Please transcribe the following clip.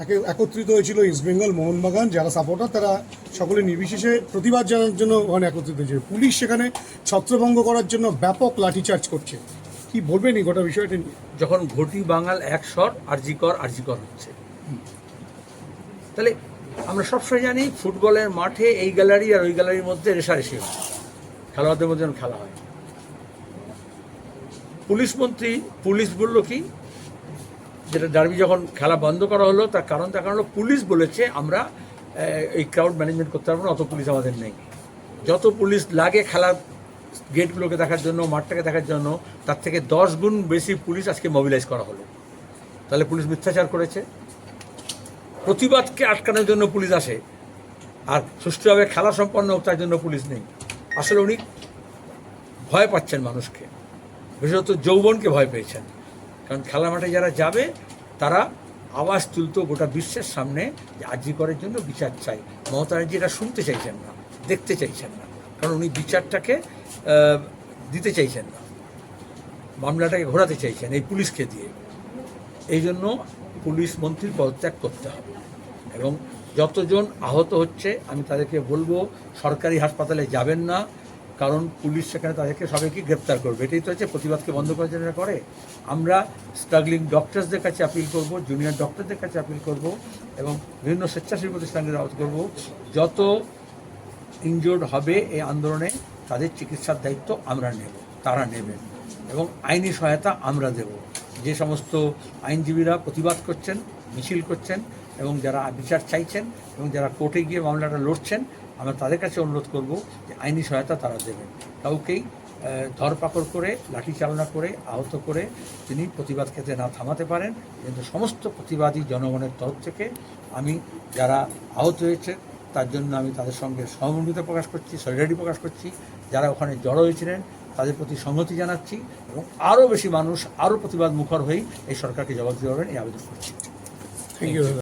একে- একত্রিত হয়েছিল ইস্টবেঙ্গল মোহনবাগান, যারা সাপোর্টার তারা সকলে নির্বিশেষে প্রতিবাদ জানার জন্য ওখানে একত্রিত হয়েছে পুলিশ সেখানে ছত্রভঙ্গ করার জন্য ব্যাপক লাঠিচার্জ করছে। কি বলবেন এই গোটা বিষয়টা নিয়ে? যখন ঘটি বাঙাল এক স্বর আরজিকর আরজিকর হচ্ছে। তাহলে আমরা সবসময় জানি ফুটবলের মাঠে এই গ্যালারি আর ওই গ্যালারির মধ্যে রেশারেশি হয়। খেলোয়াড়দের মধ্যে খেলা হয়। পুলিশ মন্ত্রী, পুলিশ বলল কি যেটা ডার্বি যখন খেলা বন্ধ করা হলো, তার কারণ তার কারণ হলো পুলিশ বলেছে আমরা এই ক্রাউড ম্যানেজমেন্ট করতে পারব না, অত পুলিশ আমাদের নেই। যত পুলিশ লাগে খেলার গেটগুলোকে দেখার জন্য, মাঠটাকে দেখার জন্য, তার থেকে দশ গুণ বেশি পুলিশ আজকে মোবিলাইজ করা হলো। তাহলে পুলিশ মিথ্যাচার করেছে। প্রতিবাদকে আটকানোর জন্য পুলিশ আসে। আর সুষ্ঠুভাবে খেলা সম্পন্ন হোক তার জন্য পুলিশ নেই। আসলে উনি ভয় পাচ্ছেন মানুষকে। বিশেষত যৌবনকে ভয় পেয়েছেন। কারণ খেলা মাঠে যারা যাবে, তারা আওয়াজ তুলতো গোটা বিশ্বের সামনে যে আজি করার জন্য বিচার চাই মমতা ব্যানার্জি এটা শুনতে চাইছেন না, দেখতে চাইছেন না, কারণ উনি বিচারটাকে দিতে চাইছেন না। মামলাটাকে ঘোরাতে চাইছেন এই পুলিশকে দিয়ে। এই জন্য পুলিশ মন্ত্রীর পদত্যাগ করতে হবে। এবং যতজন আহত হচ্ছে, আমি তাদেরকে বলব, সরকারি হাসপাতালে যাবেন না কারণ পুলিশ সেখানে তাদেরকে সবাইকে গ্রেপ্তার করবে। এটাই তো হচ্ছে প্রতিবাদকে বন্ধ করার জন্য করে। আমরা স্ট্রাগলিং ডক্টরসদের কাছে আপিল করব জুনিয়র ডক্টরদের কাছে আপিল করব এবং বিভিন্ন স্বেচ্ছাসেবী প্রতিষ্ঠানের আহত করব। যত ইনজোর্ড হবে এই আন্দোলনে তাদের চিকিৎসার দায়িত্ব আমরা নেব, তারা নেবেন এবং আইনি সহায়তা আমরা দেব। যে সমস্ত আইনজীবীরা প্রতিবাদ করছেন, মিছিল করছেন এবং যারা বিচার চাইছেন এবং যারা কোর্টে গিয়ে মামলাটা লড়ছেন আমরা তাদের কাছে অনুরোধ করব যে আইনি সহায়তা তারা দেবেন। কাউকেই ধরপাকড় করে, লাঠি চালনা করে, আহত করে তিনি প্রতিবাদ ক্ষেত্রে না থামাতে পারেন। কিন্তু সমস্ত প্রতিবাদী জনগণের তরফ থেকে আমি যারা আহত হয়েছে, তার জন্য আমি তাদের সঙ্গে সহমর্মিতা প্রকাশ করছি সলিডারিটি প্রকাশ করছি। যারা ওখানে জড়ো হয়েছিলেন, তাদের প্রতি সংহতি জানাচ্ছি এবং আরও বেশি মানুষ আরও প্রতিবাদ মুখর হয়েই এই সরকারকে জবাব দিতে পারবেন এই আবেদন করছি। Thank you